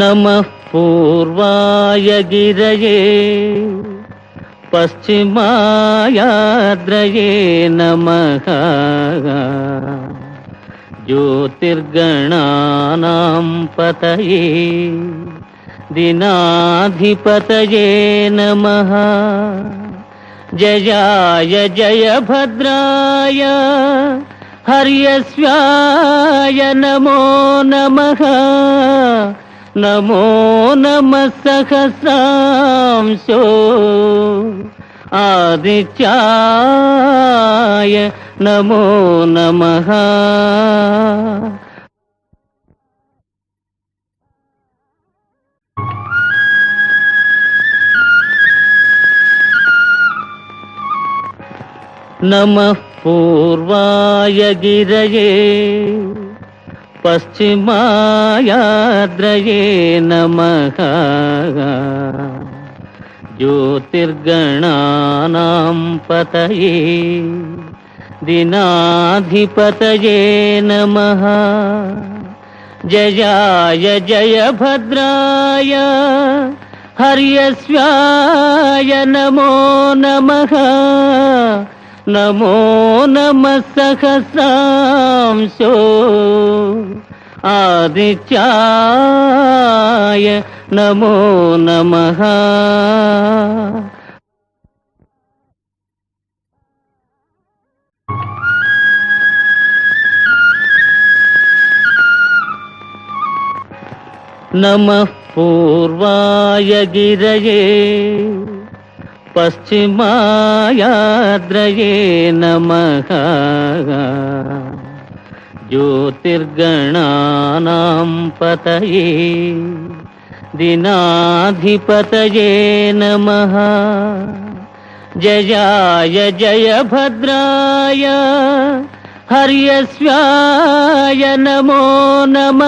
नमः पूर्वाय गिरये पश्चिमायाद्रये नमः ज्योतिर्गणानां पतये दिनाधिपतये नमः जयाय जयभद्राय हर्यस्वाय नमो नमः నమో నమ సహస్రాంశో ఆదిత్యాయ నమో నమ. నమ పూర్వాయ గిరయే. पश्चिमायाद्रये नमः। ज्योतिर्गणानां पतये दिनाधिपतये नमः। जयाय जयभद्राय हर्यस्वाय नमो नमः। नमो नमः सहस्रांशो। ఆదిత్యాయ నమో నమ. నమ పూర్వాయ గిరయే పశ్చిమాయాద్రయే నమ. జ్యోతిర్గణానాం పతయే దినాధిపతయే నమ జయాయ జయ భద్రాయ హర్యస్వాయ నమో నమ